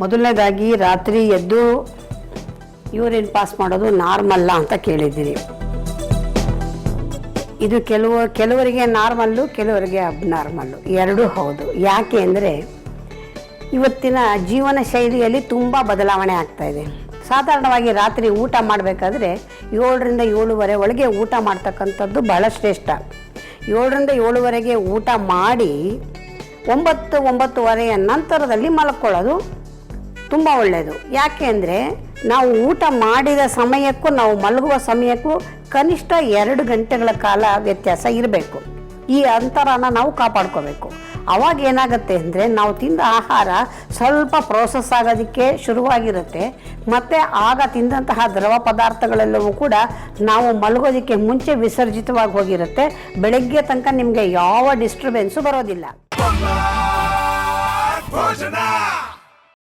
ಮೊದಲನೇದಾಗಿ ರಾತ್ರಿ ಎದ್ದು ಯೂರಿನ್ ಪಾಸ್ ಮಾಡೋದು ನಾರ್ಮಲ್ಲ ಅಂತ ಕೇಳಿದ್ದೀರಿ ಇದು ಕೆಲವು, ಕೆಲವರಿಗೆ ನಾರ್ಮಲ್ಲು, ಕೆಲವರಿಗೆ ಅಬ್ನಾರ್ಮಲ್ಲು. ಎರಡೂ ಹೌದು. ಯಾಕೆ ಅಂದರೆ ಇವತ್ತಿನ ಜೀವನ ಶೈಲಿಯಲ್ಲಿ ತುಂಬ ಬದಲಾವಣೆ ಆಗ್ತಾ ಇದೆ. ಸಾಧಾರಣವಾಗಿ ರಾತ್ರಿ ಊಟ ಮಾಡಬೇಕಾದ್ರೆ ಏಳರಿಂದ ಏಳುವರೆ ಒಳಗೆ ಊಟ ಮಾಡ್ತಕ್ಕಂಥದ್ದು ಬಹಳ ಶ್ರೇಷ್ಠ ಏಳರಿಂದ ಏಳುವರೆಗೆ ಊಟ ಮಾಡಿ ಒಂಬತ್ತು, ಒಂಬತ್ತುವರೆಯ ನಂತರದಲ್ಲಿ ಮಲ್ಕೊಳ್ಳೋದು ತುಂಬ ಒಳ್ಳೆಯದು ಯಾಕೆ ಅಂದರೆ ನಾವು ಊಟ ಮಾಡಿದ ಸಮಯಕ್ಕೂ, ನಾವು ಮಲಗುವ ಸಮಯಕ್ಕೂ ಕನಿಷ್ಠ ಎರಡು ಗಂಟೆಗಳ ಕಾಲ ವ್ಯತ್ಯಾಸ ಇರಬೇಕು. ಈ ಅಂತರನ ನಾವು ಕಾಪಾಡ್ಕೋಬೇಕು. ಅವಾಗ ಏನಾಗುತ್ತೆ ಅಂದರೆ ನಾವು ತಿಂದ ಆಹಾರ ಸ್ವಲ್ಪ ಪ್ರೋಸೆಸ್ ಆಗೋದಕ್ಕೆ ಶುರುವಾಗಿರುತ್ತೆ. ಮತ್ತು ಆಗ ತಿಂದಂತಹ ದ್ರವ ಪದಾರ್ಥಗಳೆಲ್ಲವೂ ಕೂಡ ನಾವು ಮಲಗೋದಕ್ಕೆ ಮುಂಚೆ ವಿಸರ್ಜಿತವಾಗಿ ಹೋಗಿರುತ್ತೆ. ಬೆಳಗ್ಗೆ ತನಕ ನಿಮಗೆ ಯಾವ ಡಿಸ್ಟರ್ಬೆನ್ಸು ಬರೋದಿಲ್ಲ.